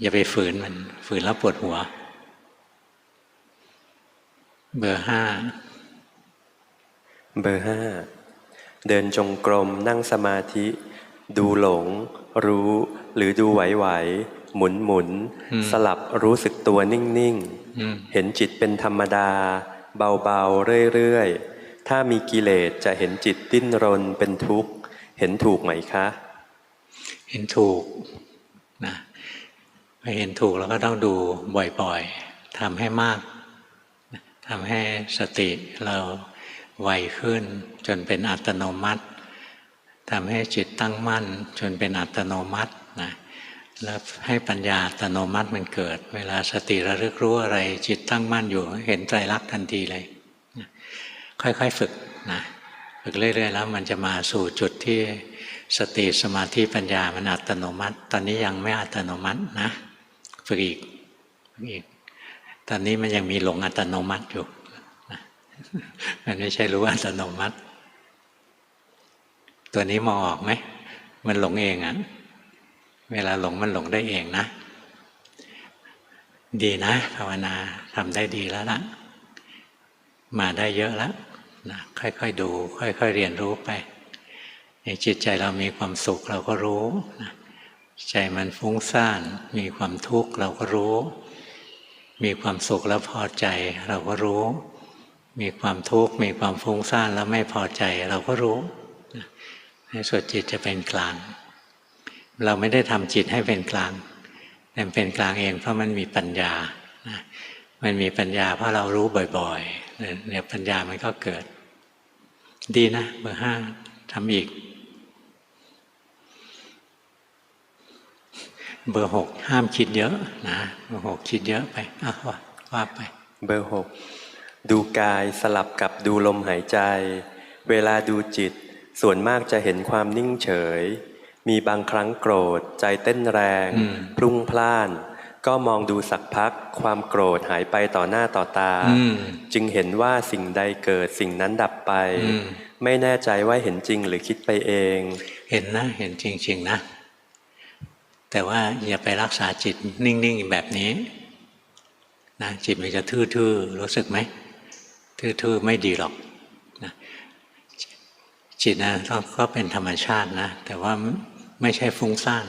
อย่าไปฝืนมันฝืนแล้วปวดหัว เบอร์ห้าเบอร์ห้าเดินจงกรมนั่งสมาธิ ดูหลง รู้ หรือดูไหวๆหมุนหมุนๆสลับรู้สึกตัวนิ่งอืมๆเห็นจิตเป็นธรรมดา เบาๆ เรื่อยๆ ถ้ามีกิเลสจะเห็นจิตดิ้นรนเป็นทุกข์ เห็นถูกไหมคะ เห็นถูกนะ พอเห็นถูกเราก็ต้องดูบ่อยๆทำให้มากทำให้สติเราไวขึ้น จนเป็นอัตโนมัติทำให้จิตตั้งมั่น จนเป็นอัตโนมัตินะแล้วให้ปัญญาอัตโนมัติมันเกิด เวลาสติระลึกรู้อะไร จิตตั้งมั่นอยู่ เห็นไตรลักษณ์ทันทีเลย ค่อยๆฝึกนะฝึกเรื่อยๆแล้วมันจะมาสู่จุดที่สติสมาธิปัญญามันอัตโนมัติ ตอนนี้ยังไม่อัตโนมัตินะ ฝึกอีกฝึกอีก ตอนนี้มันยังมีหลงอัตโนมัติอยู่มันไม่ใช่รู้อัตโนมัติ ตัวนี้มองออกไหม มันหลงเองอะเวลาหลงมันหลงได้เองนะ ดีนะ ภาวนาทำได้ดีแล้วล่ะ มาได้เยอะแล้วนะค่อยๆดู ค่อยๆเรียนรู้ไปในจิตใจเรามีความสุขเราก็รู้นะ ใจมันฟุ้งซ่าน มีความทุกข์เราก็รู้ มีความสุขแล้วพอใจ เราก็รู้ มีความทุกข์มีความฟุ้งซ่านแล้วไม่พอใจ เราก็รู้ในส่วนจิตจะเป็นกลาง เราไม่ได้ทำจิตให้เป็นกลางแต่เป็นกลางเองเพราะมันมีปัญญามันมีปัญญาเพราะเรารู้บ่อยๆเนี่ยปัญญามันก็เกิด ดีนะเบอร์ห้าทำอีก เบอร์หกห้ามคิดเยอะนะเบอร์หกคิดเยอะไปอะว่าว่าไป เบอร์หกดูกายสลับกับดูลมหายใจ เวลาดูจิต ส่วนมากจะเห็นความนิ่งเฉย มีบางครั้งโกรธ ใจเต้นแรงอืมพรุ่งพล่าน ก็มองดูสักพัก ความโกรธหายไปต่อหน้าต่อตาอืมจึงเห็นว่าสิ่งใดเกิดสิ่งนั้นดับไปอืมไม่แน่ใจว่าเห็นจริงหรือคิดไปเอง เห็นนะเห็นจริงๆนะ แต่ว่าอย่าไปรักษาจิตนิ่งๆแบบนี้นะจิตมันจะทื่อๆรู้สึกไหมทื่อๆไม่ดีหรอกนะจิตนะก็เป็นธรรมชาตินะแต่ว่าไม่ใช่ฟุ้งซ่าน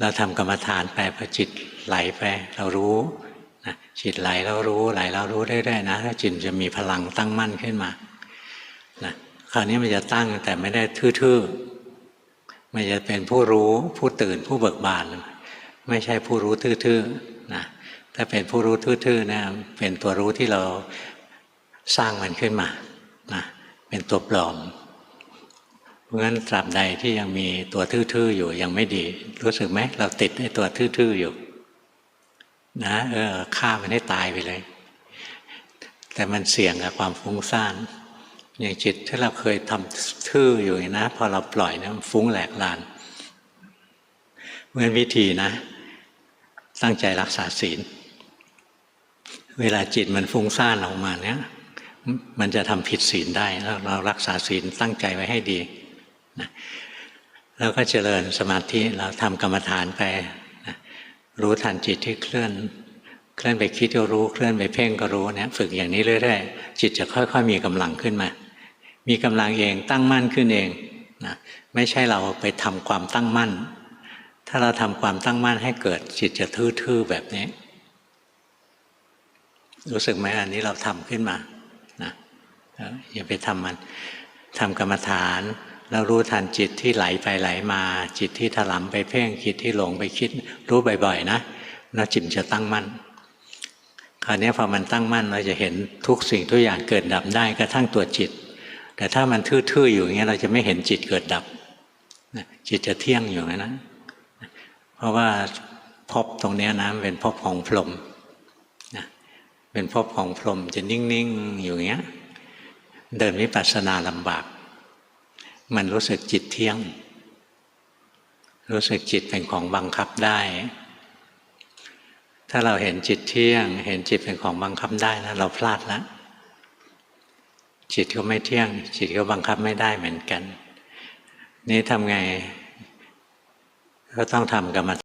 เราทำกรรมฐานไปพอจิตไหลไปเรารู้นะจิตไหลเรารู้ไหลเรารู้เรื่อยๆนะถ้าจิตจะมีพลังตั้งมั่นขึ้นมานะคราวนี้มันจะตั้งแต่ไม่ได้ทื่อๆ มันจะเป็นผู้รู้ผู้ตื่นผู้เบิกบาน ไม่ใช่ผู้รู้ทื่อๆนะถ้าเป็นผู้รู้ทื่อๆนะเป็นตัวรู้ที่เราสร้างมันขึ้นมานะเป็นตัวปลอม เพราะงั้นตราบใดที่ยังมีตัวทื่อๆอยู่ยังไม่ดี รู้สึกไหมเราติดไอ้ตัวทื่อๆอยู่นะเออฆ่ามันให้ตายไปเลย แต่มันเสี่ยงกับความฟุ้งซ่าน อย่างจิตที่เราเคยทำทื่ออยู่นะพอเราปล่อยนะมันฟุ้งแหลกลานเพราะฉะนั้นวิธีนะ ตั้งใจรักษาศีล เวลาจิตมันฟุ้งซ่านออกมาเนี่ยมันจะทำผิดศีลได้แล้วเรารักษาศีลตั้งใจไว้ให้ดีนะแล้วก็เจริญสมาธิเราทำกรรมฐานไปนะรู้ทันจิตที่เคลื่อน เคลื่อนไปคิดก็รู้ เคลื่อนไปเพ่งก็รู้เนี่ยฝึกอย่างนี้เรื่อยๆจิตจะค่อย ๆ มีกำลังขึ้นมา มีกำลังเองตั้งมั่นขึ้นเองนะไม่ใช่เราไปทำความตั้งมั่น ถ้าเราทำความตั้งมั่นให้เกิดจิตจะทื่อๆแบบนี้ รู้สึกไหมอันนี้เราทำขึ้นมานะอย่าไปทำมันทำกรรมฐานแล้วรู้ทันจิตที่ไหลไปไหลมา จิตที่ถลำไปเพ่งจิตที่หลงไปคิด รู้บ่อยๆนะแล้วจิตจะตั้งมั่นคราวนี้พอมันตั้งมั่นเราจะเห็นทุกสิ่งทุกอย่างเกิดดับได้กระทั่งตัวจิต แต่ถ้ามันทื่อๆอยู่อย่างเงี้ยเราจะไม่เห็นจิตเกิดดับจิตจะเที่ยงอยู่นะ เพราะว่าภพตรงเนี้ยนะเป็นภพของพรหมนะเป็นภพของพรหมจะนิ่งๆอยู่อย่างเงี้ยเดินวิปัสสนาลำบาก มันรู้สึกจิตเที่ยง รู้สึกจิตเป็นของบังคับได้ ถ้าเราเห็นจิตเที่ยง เห็นจิตเป็นของบังคับได้นะเราพลาดแล้ว จิตก็ไม่เที่ยง จิตก็บังคับไม่ได้เหมือนกัน นี่ทำไงก็ต้องทำกรรม